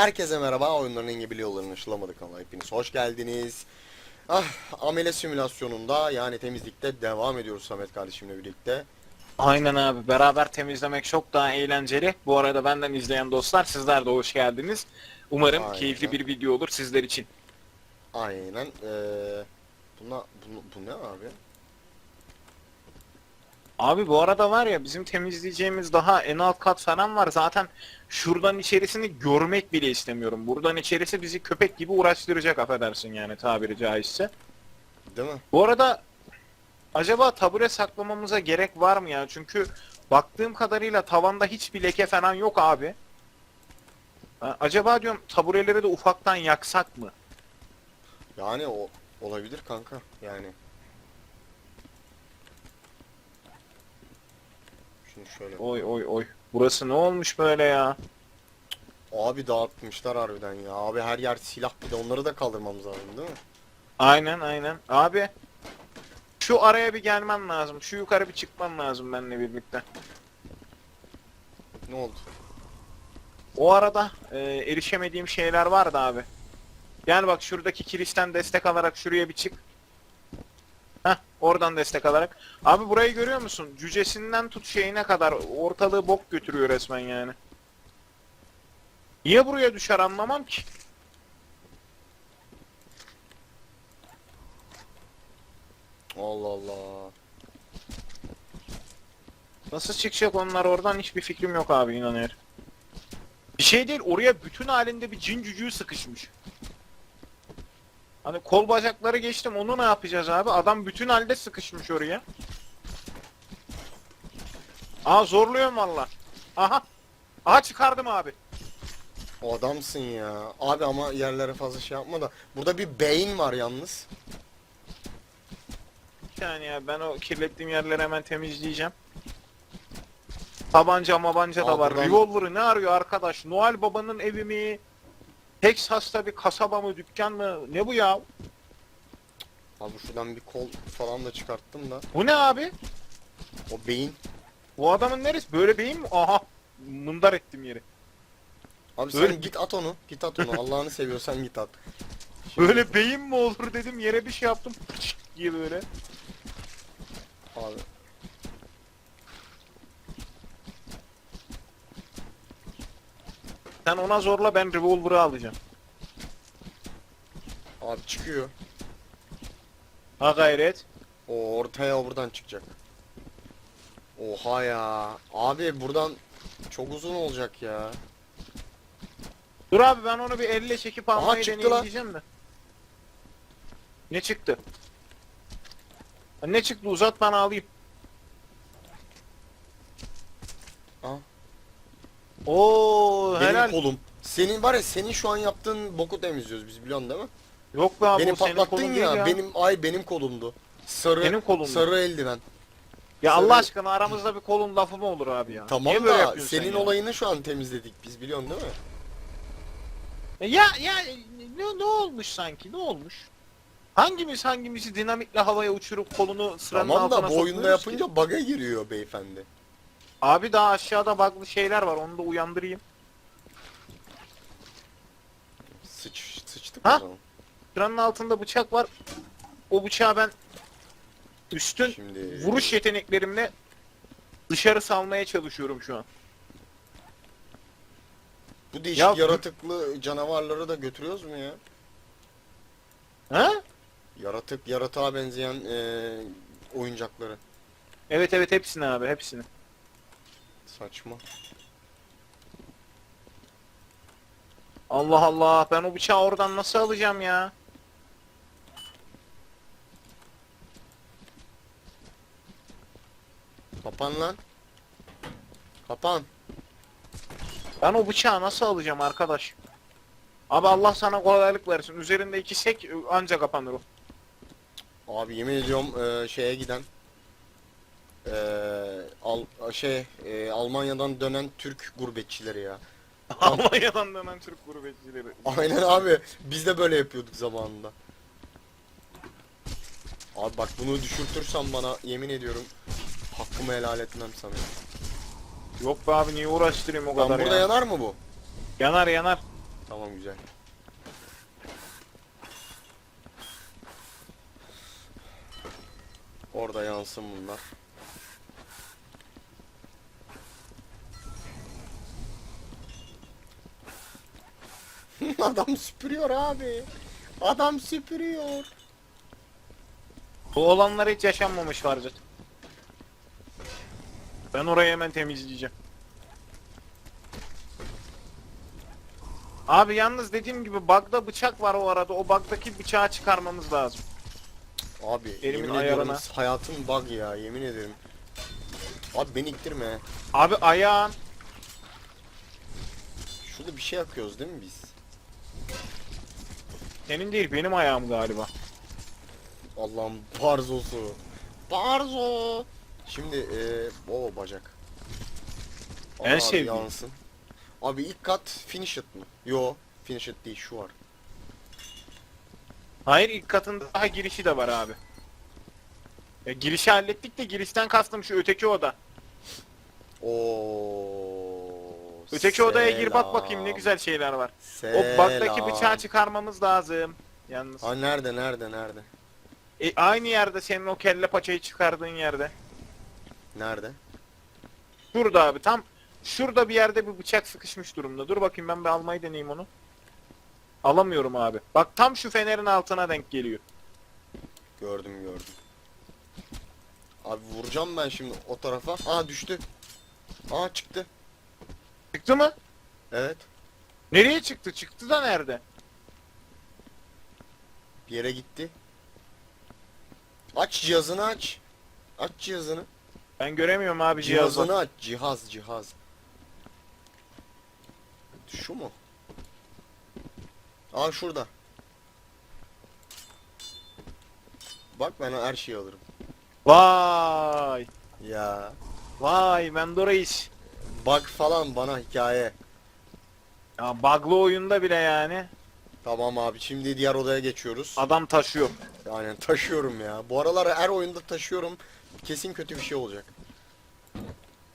Herkese merhaba. Oyunların en iyi biliyorlarını ışılamadık ama hepiniz hoş geldiniz. Ah, amele simülasyonunda yani temizlikte devam ediyoruz Samet kardeşimle birlikte. Aynen abi. Beraber temizlemek çok daha eğlenceli. Bu arada benden izleyen dostlar sizler de hoş geldiniz. Umarım Aynen. keyifli bir video olur sizler için. Aynen. Ee, buna, bu, bu ne abi? Abi bu arada var ya bizim temizleyeceğimiz daha en alt kat falan var. Zaten şuradan içerisini görmek bile istemiyorum. Buradan içerisi bizi köpek gibi uğraştıracak affedersin yani tabiri caizse. Değil mi? Bu arada acaba tabure saklamamıza gerek var mı ya? Çünkü baktığım kadarıyla tavanda hiçbir leke falan yok abi. Ha, Acaba diyorum tabureleri de ufaktan yaksak mı? Yani o olabilir kanka. Yani. Şunu şöyle. Oy oy oy. Burası ne olmuş böyle ya? Abi dağıtmışlar harbiden ya. Abi her yer silah bir de onları da kaldırmamız lazım değil mi? Aynen aynen. Abi şu araya bir gelmen lazım. Şu yukarı bir çıkman lazım benimle birlikte. Ne oldu? O arada e, erişemediğim şeyler vardı abi. Yani bak şuradaki kirişten destek alarak şuraya bir çık. Heh oradan destek alarak. Abi burayı görüyor musun? Cücesinden tut şeyine kadar ortalığı bok götürüyor resmen yani. Niye buraya düşer anlamam ki. Allah Allah. Nasıl çıkacak onlar oradan hiçbir fikrim yok abi inanıyorum. Bir şey değil oraya bütün halinde bir cin cücüğü sıkışmış. Hani kol bacakları geçtim onu ne yapacağız abi? Adam bütün halde sıkışmış oraya. Aa zorluyorum valla. Aha. Aha çıkardım abi. O adamsın ya. Abi ama yerlere fazla şey yapma da. Burada bir beyin var yalnız. Bir saniye ya ben o kirlettiğim yerleri hemen temizleyeceğim. Tabanca mabanca da Aa, var. buradan- Revolver'ı ne arıyor arkadaş? Noel Baba'nın evi mi? Texas'ta bir kasaba mı, dükkan mı? Ne bu ya? Abi şuradan bir kol falan da çıkarttım da. Bu ne abi? O beyin. Bu adamın neresi? Böyle beyin mi? Aha. Mındar ettim yeri. Abi Böyle- sen git at onu. Git at onu. Allah'ını seviyorsan git at. Şimdi- Böyle beyin mi olur dedim yere bir şey yaptım. Diye böyle. Abi. Sen ona zorla ben revolver'ı alacağım. Abi çıkıyor. Ha gayret. O ortaya buradan çıkacak. Oha ya. Abi buradan çok uzun olacak ya. Dur abi ben onu bir elle çekip Aha, almayı çıktı deneyeyim lan. diyeceğim de. Ne çıktı? Ha, Ne çıktı uzat bana alayım. Aa. Oo Helal. kolum. Senin var ya senin şu an yaptığın boku temizliyoruz biz biliyorsun değil mi? Yok be abi Beni o senin patlattın kolun ya, değil ya. Benim ay benim kolumdu. Sarı Benim kolum mu? sarı eldiven. Ya sarı- Allah aşkına aramızda bir kolun lafı mı olur abi ya? Tamam Niye böyle da yapıyorsun senin sen ya? olayını şu an temizledik biz biliyorsun değil mi? Ya ya ne, ne olmuş sanki ne olmuş? Hangimiz hangimizi dinamitle havaya uçurup kolunu sıranın Tamam altına da bu oyunda sokmuyoruz ki? yapınca bug'a giriyor beyefendi. Abi daha aşağıda bug'lı şeyler var onu da uyandırayım. Sıç sıçtık Ha? o zaman. Altında bıçak var. O bıçağı ben üstün Şimdi vuruş yeteneklerimle dışarı salmaya çalışıyorum şu an. bu değişik Ya- yaratıklı canavarları da götürüyoruz mu ya? Ha? Yaratık yaratığa benzeyen eee, oyuncakları. Evet evet hepsini abi hepsini. Saçma. Allah Allah ben o bıçağı oradan nasıl alacağım ya? Kapan lan. Kapan. Ben o bıçağı nasıl alacağım arkadaş? Abi Allah sana kolaylık versin. Üzerinde iki sek anca kapanır o. Abi yemin ediyorum eee, şeye giden eee, al, şey eee, Almanya'dan dönen Türk gurbetçileri ya. Almanya'dan dönen Türk gurbetçileri. Aynen abi. Biz de böyle yapıyorduk zamanında. Abi bak bunu düşürtürsen bana yemin ediyorum hakkımı helal etmem sana. Yok be abi niye uğraştırayım o Lan kadar burada ya. yanar mı bu? Yanar yanar. Tamam güzel. Orada yansın bunlar. Adam süpürüyor abi. Adam süpürüyor. Bu olanlar hiç yaşanmamış Farcat. Ben orayı hemen temizleyeceğim. Abi yalnız dediğim gibi bug'da bıçak var o arada. O bug'daki bıçağı çıkarmamız lazım. Abi Elimin yemin ediyorum ayarına. hayatım bug ya yemin ederim. Abi beni iktirme. Abi ayağın. Şurada bir şey yakıyoruz değil mi biz? Senin değil benim ayağım galiba. Allah'ım barzosu. Barzo. Şimdi eee o bacak. En abi sevdiğim. Yansın. Abi ilk kat finish it mı? Yo finish it değil şu var. Hayır ilk katın daha girişi de var abi. Ya girişi hallettik de girişten kastım şu öteki oda. Oo. Öteki odaya gir bak bakayım ne güzel şeyler var. O bug'daki bıçağı çıkarmamız lazım. Yalnız. Ha nerede nerede nerede? E, aynı yerde senin o kelle paçayı çıkardığın yerde. Nerede? Şurada abi tam şurada bir yerde bir bıçak sıkışmış durumda. Dur bakayım ben bir almayı deneyeyim onu. Alamıyorum abi. Bak tam şu fenerin altına denk geliyor. Gördüm gördüm. Abi vuracağım ben şimdi o tarafa. Aa düştü. Aa çıktı. Çıktı mı? Evet. Nereye çıktı? Çıktı da nerede? Bir yere gitti. Aç cihazını aç. Aç cihazını. Ben göremiyorum abi cihazı. Cihazını aç. Cihaz cihaz. Şu mu? Aa şurada. Bak ben her şeyi alırım. Vay. Ya. Vay Mendo Bak falan bana hikaye. Ya bug'lı oyunda bile yani Tamam abi şimdi diğer odaya geçiyoruz. adam taşıyor. Aynen taşıyorum ya. Bu aralar her oyunda taşıyorum. Kesin kötü bir şey olacak.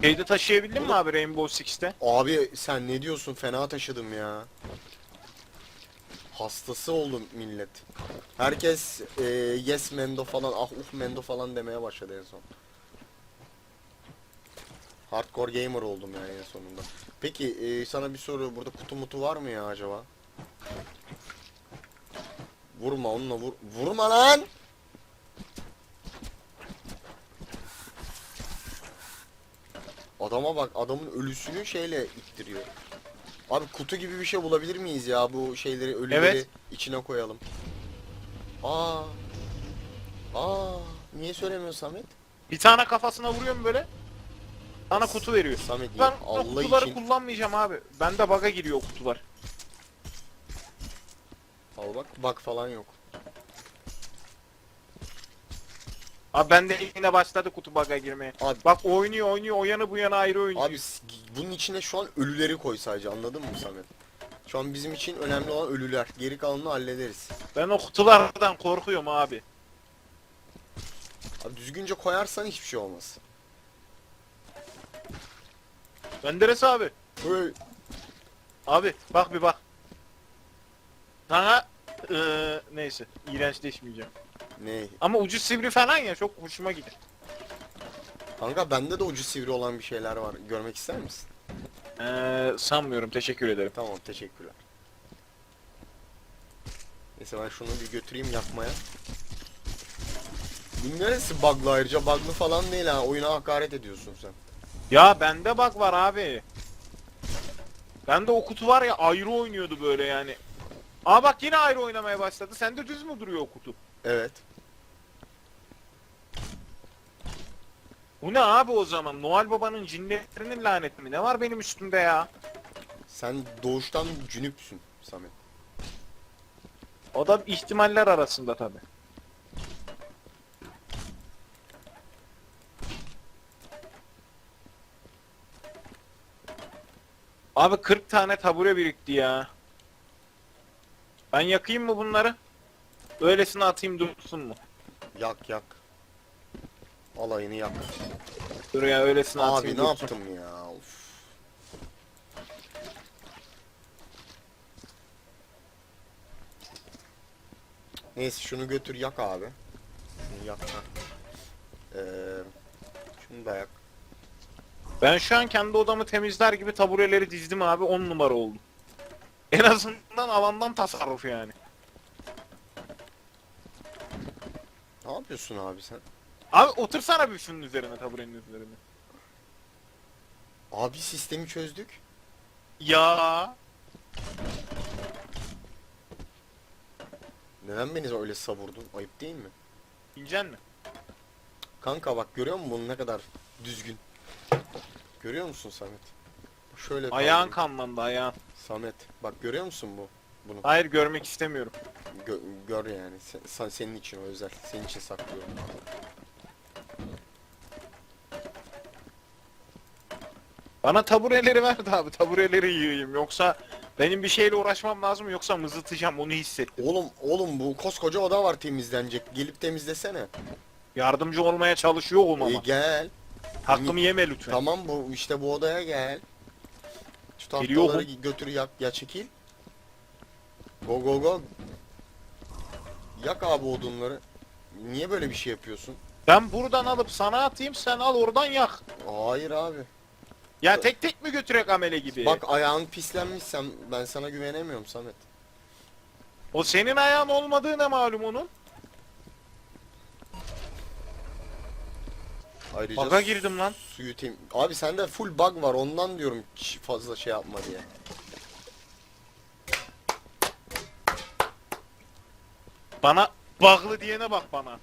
Şeyde taşıyabildin mi abi Rainbow Six'te? Abi sen ne diyorsun? Fena taşıdım ya. Hastası oldum millet. Herkes e, yes mendo falan, ah uh mendo falan demeye başladı en son. Hardcore gamer oldum yani en sonunda. Peki e, sana bir soru. Burada kutu mutu var mı ya acaba? Vurma onunla vur. Vurma lan! Adama bak adamın ölüsünü şeyle ittiriyor. Abi kutu gibi bir şey bulabilir miyiz ya bu şeyleri ölüleri Evet. içine koyalım. Aa. Aa. Niye söylemiyorsun Samet? Bir tane kafasına vuruyorum böyle. Sana kutu veriyor. Samet Ben ya, o Allah kutuları için. kullanmayacağım abi. Bende bug'a giriyor o kutular. Al bak bak falan yok. Abi bende yine başladı kutu bug'a girmeye. Abi Bak oynuyor oynuyor o yana bu yana ayrı oynuyor. abi s- bunun içine şu an ölüleri koy sadece anladın mı Samet? Şu an bizim için önemli olan ölüler. Geri kalanını hallederiz. Ben o kutulardan korkuyorum abi. Abi düzgünce koyarsan hiçbir şey olmaz. Menderes abi. Böyle Abi bak bir bak. Sana eee neyse iğrençleşmeyeceğim. ne? Ama ucu sivri falan ya çok hoşuma gider. Kanka bende de ucu sivri olan bir şeyler var. Görmek ister misin? Eee sanmıyorum teşekkür ederim. Tamam teşekkürler. Neyse ben şunu bir götüreyim yakmaya. Bu neresi bug'lı ayrıca bug'lı falan değil ha oyuna hakaret ediyorsun sen. Ya bende bak var abi. Bende o kutu var ya ayrı oynuyordu böyle yani. Aa bak yine ayrı oynamaya başladı. Sende düz mü duruyor o kutu? Evet. Bu ne abi o zaman? Noel Baba'nın cinlerinin laneti mi? Ne var benim üstümde ya? Sen doğuştan cünüpsün Samet. O da ihtimaller arasında tabi. Abi 40 tane tabure birikti ya. Ben yakayım mı bunları? Öylesine atayım dursun mu? Yak yak. Alayını yak. Dur ya öylesine Abi atayım ne dursun. yaptım ya? Of. Neyse şunu götür yak abi. Şunu yak. Ee, şunu da yak. Ben şu an kendi odamı temizler gibi tabureleri dizdim abi 10 numara oldu. En azından alandan tasarruf yani. Ne yapıyorsun abi sen? Abi otursana bir şunun üzerine taburenin üzerine. Abi sistemi çözdük. Ya Neden beni öyle savurdun? Ayıp değil mi? bileceksin mi? Kanka bak görüyor musun bunu ne kadar düzgün? Görüyor musun Samet? Şöyle Ayağın kaldırayım. kanlandı ayağın. Samet bak görüyor musun bu? Bunu Hayır görmek istemiyorum. Gö- gör yani. Sen, sen- senin için o özel. Senin için saklıyorum. Bana tabureleri ver de abi tabureleri yığayım yoksa benim bir şeyle uğraşmam lazım yoksa mızıtacağım onu hissettim. Oğlum oğlum bu koskoca oda var temizlenecek. Gelip temizlesene. Yardımcı olmaya çalışıyor olmam İyi ama. gel. Hakkımı yeme lütfen. Tamam bu işte bu odaya gel. Şu Geliyorum. tahtaları götür yak ya çekil. Go go go. Yak abi odunları. Niye böyle bir şey yapıyorsun? Ben buradan alıp sana atayım sen al oradan yak. Hayır abi. Ya tek tek mi götürek amele gibi? Bak ayağın pislenmişsem ben sana güvenemiyorum Samet. O senin ayağın olmadığı ne malum onun? Ayrıca Bug'a girdim lan. Suyu tem... Abi sende full bug var ondan diyorum fazla şey yapma diye. Bana bağlı diyene bak bana.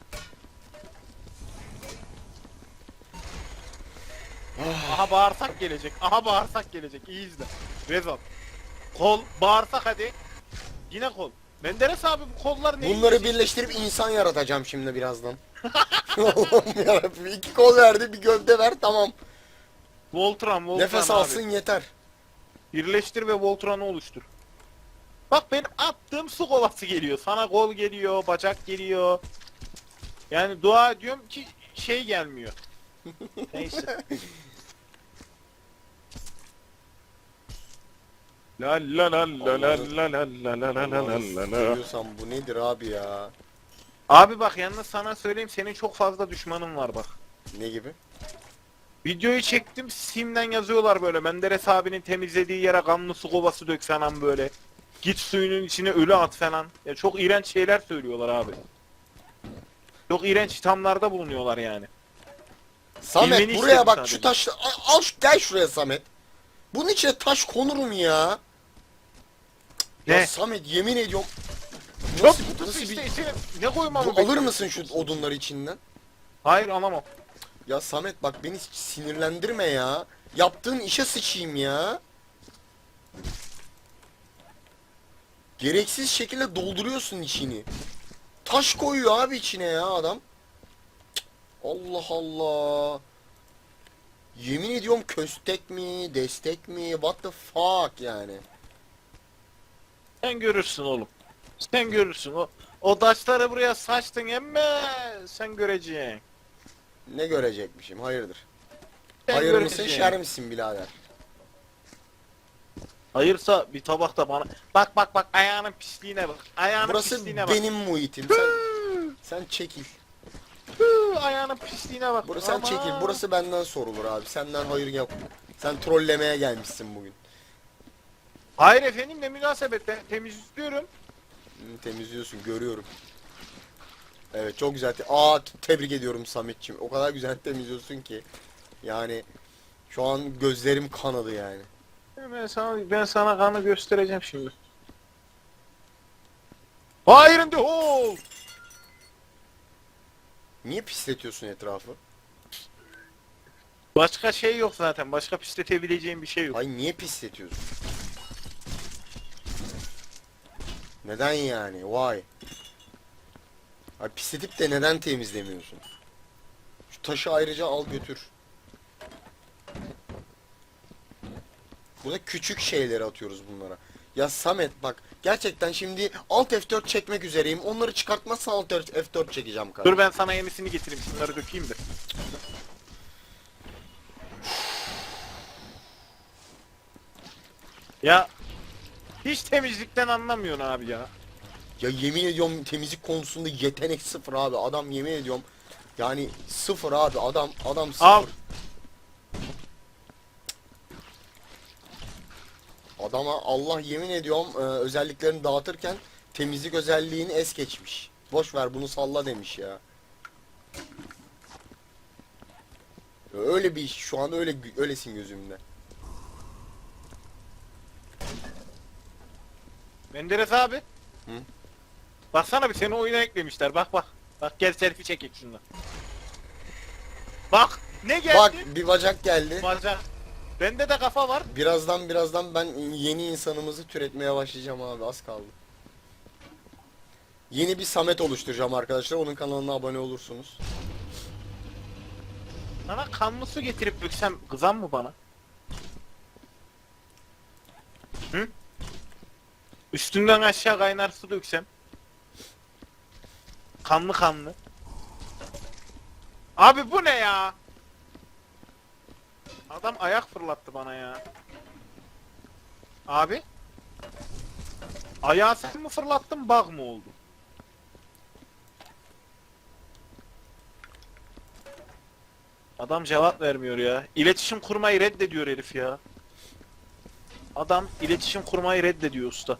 Aha bağırsak gelecek. Aha bağırsak gelecek. İyi izle. Rezat. Kol. Bağırsak hadi. Yine kol. Menderes abi bu kollar ne? Bunları birleştirip insan yaratacağım şimdi birazdan. Allah'ım yarabbim. İki kol verdi bir gövde ver tamam. Voltran, Voltran Nefes abi. alsın yeter. Birleştir ve Voltran'ı oluştur. Bak benim attığım su kovası geliyor. Sana kol geliyor, bacak geliyor. Yani dua ediyorum ki şey gelmiyor. Neyse. La la la la la la la la la la la la la. Söylüyorsam bu nedir abi ya? Abi bak yalnız sana söyleyeyim senin çok fazla düşmanın var bak. Ne gibi? Videoyu çektim Steam'den yazıyorlar böyle Menderes abinin temizlediği yere kanlı su kovası dök falan böyle. Git suyunun içine ölü at falan. Ya çok iğrenç şeyler söylüyorlar abi. Çok iğrenç ithamlarda bulunuyorlar yani. Samet Bilmeni buraya bak sadece. şu taşla al, al gel şuraya Samet. Bunun içine taş konur mu ya? Ya Ne? Samet yemin ediyorum. Nasıl, kutusu nasıl işte bir... içine ne koymamı Bu, alır bekliyorsun? mısın şu odunları içinden? Hayır alamam. Ya Samet bak beni sinirlendirme ya. Yaptığın işe sıçayım ya. Gereksiz şekilde dolduruyorsun içini. Taş koyuyor abi içine ya adam. Cık, Allah Allah. Yemin ediyorum köstek mi, destek mi, what the fuck yani. Sen görürsün oğlum. Sen görürsün o. O taşları buraya saçtın emme sen göreceksin. Ne görecekmişim hayırdır. Sen Hayır mısın göreceksin. şer misin birader? Hayırsa bir tabakta bana. Bak bak bak ayağının pisliğine bak. Ayağının Burası pisliğine bak. benim muhitim. Sen, sen çekil. Hı, ayağının pisliğine bak. Burası sen Aman. çekil. Burası benden sorulur abi. Senden hayır yok. Sen trollemeye gelmişsin bugün. Hayır efendim ne münasebet ben temizliyorum. Hı, Temizliyorsun görüyorum. Evet çok güzel. te- Aa t- tebrik ediyorum Sametçim. O kadar güzel temizliyorsun ki. Yani şu an gözlerim kanadı yani. Ben sana, ben sana kanı göstereceğim şimdi. Fire in the hole! Niye pisletiyorsun etrafı? Başka şey yok zaten. Başka pisletebileceğim bir şey yok. Ay niye pisletiyorsun? Neden yani? Why? Ay pisletip de neden temizlemiyorsun? Şu taşı ayrıca al götür. Burada küçük şeyleri atıyoruz bunlara. Ya Samet bak gerçekten şimdi Alt F4 çekmek üzereyim. Onları çıkartmazsan Alt F4 çekeceğim kardeşim. Dur ben sana yenisini getireyim. Şunları dökeyim de. Ya hiç temizlikten anlamıyorsun abi ya. Ya yemin ediyorum temizlik konusunda yetenek sıfır abi. Adam yemin ediyorum yani sıfır abi adam adam sıfır. Al. Adama Allah yemin ediyorum e, özelliklerini dağıtırken temizlik özelliğini es geçmiş. Boş ver bunu salla demiş ya. Öyle bir iş şu an öyle öylesin gözümde. Menderes abi. Hı? Baksana bir seni oyuna eklemişler. Bak bak. Bak gel selfie çekek şundan. Bak ne geldi? Bak bir bacak geldi. Bacak. Bende de kafa var. Birazdan birazdan ben yeni insanımızı türetmeye başlayacağım abi az kaldı. Yeni bir Samet oluşturacağım arkadaşlar. Onun kanalına abone olursunuz. Sana kanlı su getirip döksem kızan mı bana? Hı? Üstünden aşağı kaynar su döksem. Kanlı kanlı. Abi bu ne ya? Adam ayak fırlattı bana ya. Abi? Ayağı sen mi fırlattın bug mı oldu? Adam cevap vermiyor ya. İletişim kurmayı reddediyor herif ya. Adam iletişim kurmayı reddediyor usta.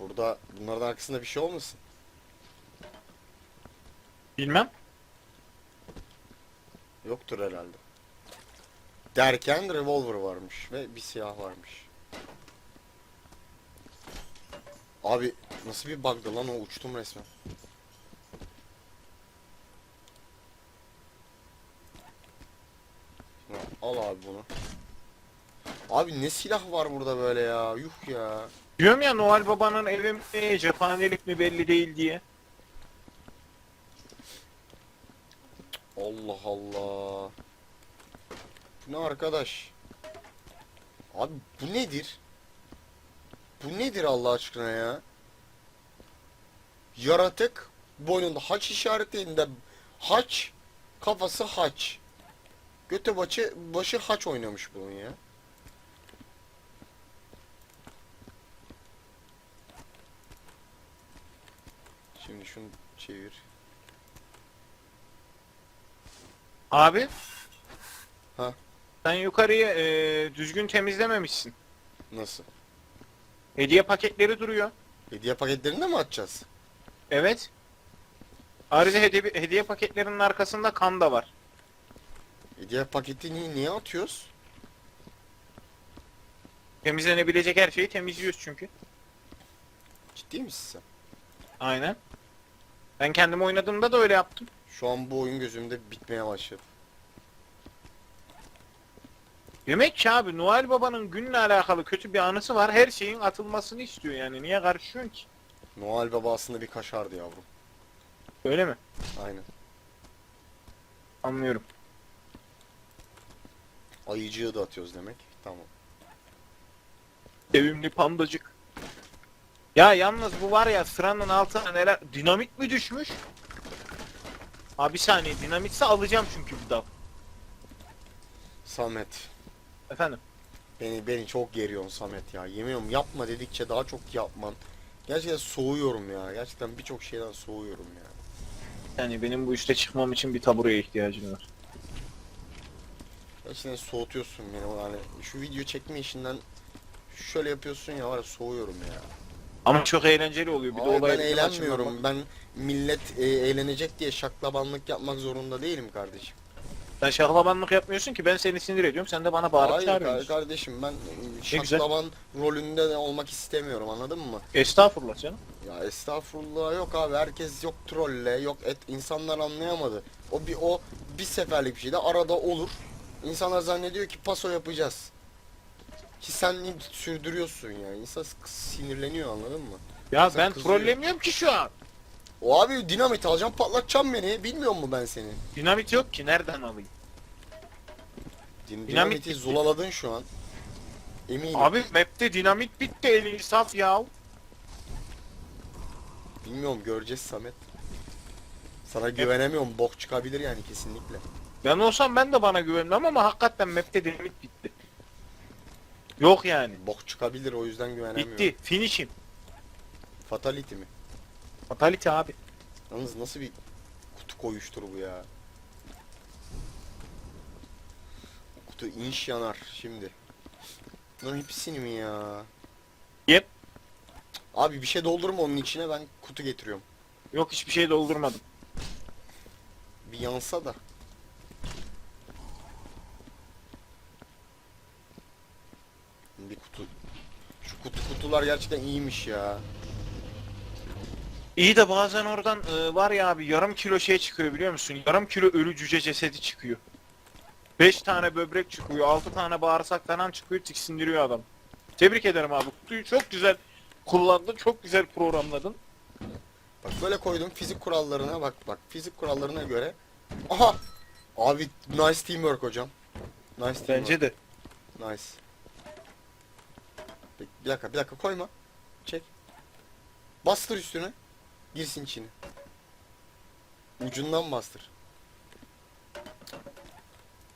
Burada bunların arkasında bir şey olmasın? Bilmem. Yoktur herhalde. Derken revolver varmış ve bir silah varmış. Abi nasıl bir bug'dı lan o uçtum resmen. Al abi bunu. Abi ne silah var burada böyle ya? Yuh ya. Diyorum ya Noel Baba'nın evi mi, cephanelik mi belli değil diye. Allah Allah. Bu ne arkadaş? Abi bu nedir? Bu nedir Allah aşkına ya? Yaratık boynunda haç işaretinde haç kafası haç. Göte başı başı haç oynamış bunun ya. Şimdi şunu çevir. Abi. Ha. Sen yukarıyı e, düzgün temizlememişsin. Nasıl? Hediye paketleri duruyor. Hediye paketlerini de mi atacağız? Evet. Ayrıca hediye, hediye paketlerinin arkasında kan da var. Hediye paketini niye atıyoruz? Temizlenebilecek her şeyi temizliyoruz çünkü. Ciddi misin sen? Aynen. Ben kendim oynadığımda da öyle yaptım. Şu an bu oyun gözümde bitmeye başladı. Demek ki abi Noel Baba'nın günle alakalı kötü bir anısı var. Her şeyin atılmasını istiyor yani. Niye karışıyorsun ki? Noel Baba aslında bir kaşardı yavrum. Öyle mi? Aynen. Anlıyorum. Ayıcığı da atıyoruz demek. Tamam. Sevimli pandacık. Ya yalnız bu var ya sıranın altına neler... Dinamit mi düşmüş? Abi bir saniye dinamitse alacağım çünkü bir dal. Samet. Efendim? Beni beni çok geriyorsun Samet ya. Yemin ediyorum yapma dedikçe daha çok yapman. Gerçekten soğuyorum ya. Gerçekten birçok şeyden soğuyorum ya. Yani benim bu üste çıkmam için bir tabureye ihtiyacım var. Gerçekten soğutuyorsun beni. Yani şu video çekme işinden şöyle yapıyorsun ya var ya soğuyorum ya. Ama çok eğlenceli oluyor. Bir de Abi olay ben eğlenmiyorum. Ben millet e, eğlenecek diye şaklabanlık yapmak zorunda değilim kardeşim. Sen şaklabanlık yapmıyorsun ki ben seni sinir ediyorum sen de bana bağırıp Hayır çağırıyorsun. kardeşim ben güzel. şaklaban rolünde de olmak istemiyorum anladın mı? Estağfurullah canım. Ya estağfurullah yok abi herkes yok trolle yok et insanlar anlayamadı. O bir o bir seferlik bir şey de arada olur. İnsanlar zannediyor ki paso yapacağız. Ki sen sürdürüyorsun ya. İnsan sinirleniyor anladın mı? Ya Sen ben kızıyor. trollemiyorum ki şu an. O abi dinamit alacağım patlatacağım beni. Bilmiyor mu ben seni? Dinamit yok ki nereden alayım? Din- Dinamit dinamiti bitti. zulaladın şu an. Eminim. Abi map'te dinamit bitti elin saf ya. Bilmiyorum göreceğiz Samet. Sana güvenemiyorum. Bok çıkabilir yani kesinlikle. Ben olsam ben de bana güvenmem ama hakikaten map'te dinamit bitti. Yok yani. Bok çıkabilir o yüzden güvenemiyorum. Bitti. Finish'im. Fatality mi? Fatality abi. Yalnız nasıl bir kutu koyuştur bu ya? Bu Kutu inş yanar şimdi. Lan hepsini mi ya? Yep. Abi bir şey doldurma onun içine ben kutu getiriyorum. Yok hiçbir şey doldurmadım. Bir yansa da. Bir kutu. Şu kutu kutular gerçekten iyiymiş ya. İyi de bazen oradan e, var ya abi yarım kilo şey çıkıyor biliyor musun? Yarım kilo ölü cüce cesedi çıkıyor. 5 tane böbrek çıkıyor, 6 tane bağırsak falan çıkıyor, tiksindiriyor adam. Tebrik ederim abi. Kutuyu çok güzel kullandın, çok güzel programladın. Bak böyle koydum fizik kurallarına bak bak fizik kurallarına göre. Aha! Abi nice teamwork hocam. Nice teamwork. Bence de. Nice. Bir, dakika bir dakika koyma. Çek. Bastır üstüne. Girsin içine. Ucundan bastır.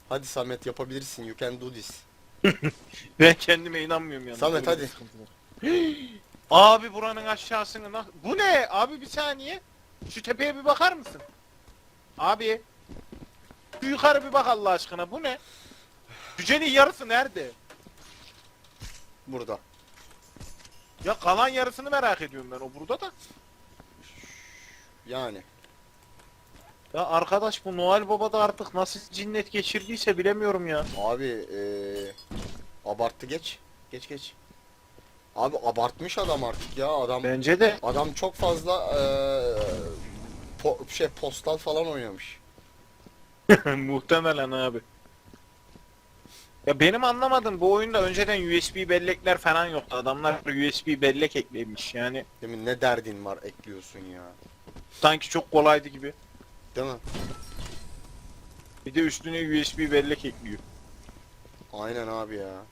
Hadi Samet yapabilirsin. You can do this. Ben kendime inanmıyorum yani. Samet, hadi. abi buranın aşağısını nak... Bu ne? Abi bir saniye. Şu tepeye bir bakar mısın? Abi. Şu yukarı bir bak Allah aşkına. Bu ne? Cücenin yarısı nerede? Burada. Ya kalan yarısını merak ediyorum ben. O burada da. Yani. Ya arkadaş bu Noel Baba da artık nasıl cinnet geçirdiyse bilemiyorum ya. Abi eee abarttı geç. Geç geç. Abi abartmış adam artık ya adam. Bence de. Adam çok fazla eee po- şey postal falan oynamış. Muhtemelen abi. Ya benim anlamadım bu oyunda önceden USB bellekler falan yoktu. Adamlar USB bellek eklemiş yani. Demin ne derdin var ekliyorsun ya. Sanki çok kolaydı gibi. Değil mi? Bir de üstüne USB bellek ekliyor. Aynen abi ya.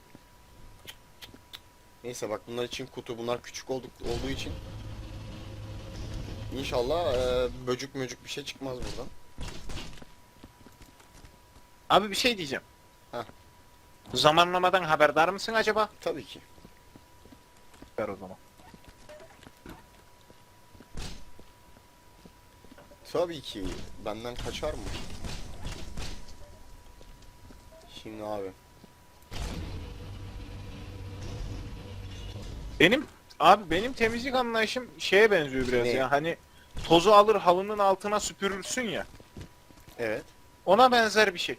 Neyse bak bunlar için kutu bunlar küçük olduk olduğu için İnşallah eee böcük möcük bir şey çıkmaz buradan. Abi bir şey diyeceğim. Heh. Zamanlamadan haberdar mısın acaba? Tabii ki. Ver o zaman. Tabii ki benden kaçar mı? Şimdi abi. Benim abi benim temizlik anlayışım şeye benziyor biraz Ne? ya. Hani tozu alır halının altına süpürürsün ya. Evet. Ona benzer bir şey.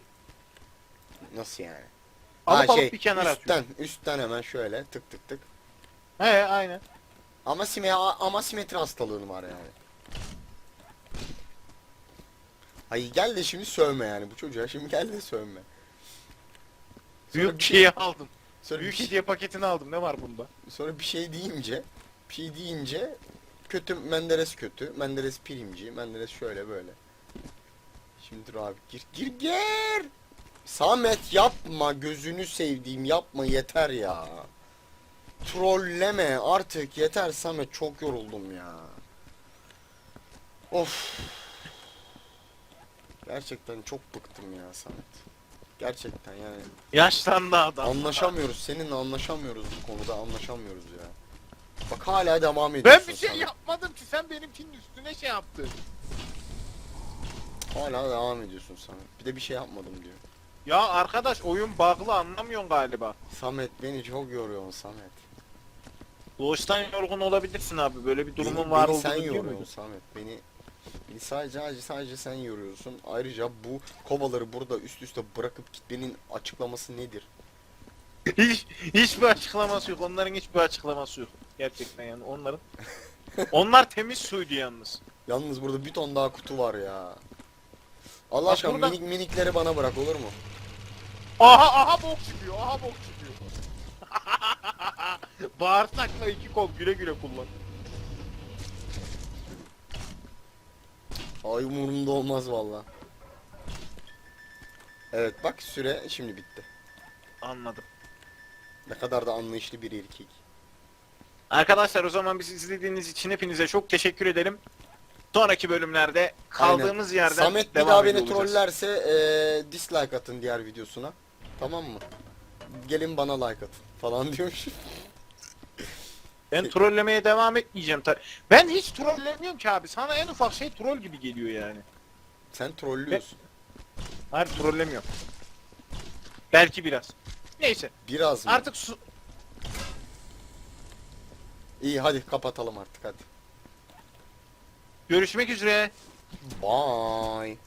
Nasıl yani? Alıp alıp şey, bir kenara atıyor. üstten, üstten hemen şöyle tık tık tık. He aynen. Ama sime ama simetri hastalığın var yani. Ay gel de şimdi sövme yani bu çocuğa şimdi gel de sövme. Sonra Büyük bir şey, şeyi aldım. sonra Büyük bir, şey- hediye paketini aldım. Ne var bunda? sonra bir şey deyince bir şey deyince kötü Menderes kötü. Menderes primci. Menderes şöyle böyle. Şimdi dur abi gir gir gir. Samet yapma gözünü sevdiğim yapma yeter ya. Trolleme artık yeter Samet çok yoruldum ya. Of. Gerçekten çok bıktım ya Samet. Gerçekten yani Yaşlandı adam. anlaşamıyoruz seninle anlaşamıyoruz bu konuda anlaşamıyoruz ya. Bak hala devam ediyorsun. Ben bir şey Samet. yapmadım ki sen benimkinin üstüne şey yaptın. Hala devam ediyorsun Samet. Bir de bir şey yapmadım diyor. Ya arkadaş oyun bug'lı anlamıyorsun galiba. Samet beni çok yoruyorsun Samet. Doğuştan yorgun olabilirsin abi. Böyle bir durumun beni, var beni olduğunu sen biliyor yoruyorsun muydun? Samet. Beni Beni sadece sadece sadece sen yoruyorsun. Ayrıca bu kovaları burada üst üste bırakıp gitmenin açıklaması nedir? Hiç, hiçbir açıklaması yok. Onların hiçbir açıklaması yok. Gerçekten yani onların. Onlar temiz suydu yalnız. Yalnız burada bir ton daha kutu var ya. Allah Bak aşkına burada- minik minikleri bana bırak olur mu? Aha aha bok çıkıyor. Aha bok çıkıyor. Bağırsakla iki kol güle güle kullan. Ay umurumda olmaz valla. Evet bak süre şimdi bitti. Anladım. Ne kadar da anlayışlı bir erkek. Arkadaşlar o zaman bizi izlediğiniz için hepinize çok teşekkür edelim. Sonraki bölümlerde kaldığımız yerden Samet bir devam daha beni ediyor olacağız. trollerse eee, dislike atın diğer videosuna. Tamam mı? Gelin bana like atın falan diyormuş. Ben trollemeye devam etmeyeceğim. ta- Ben hiç trollemiyorum ki abi. Sana en ufak şey troll gibi geliyor yani. Sen trollüyorsun. Hayır trollemiyorum. Belki biraz. Neyse. Biraz mı? Artık su... İyi hadi kapatalım artık hadi. Görüşmek üzere. Bye.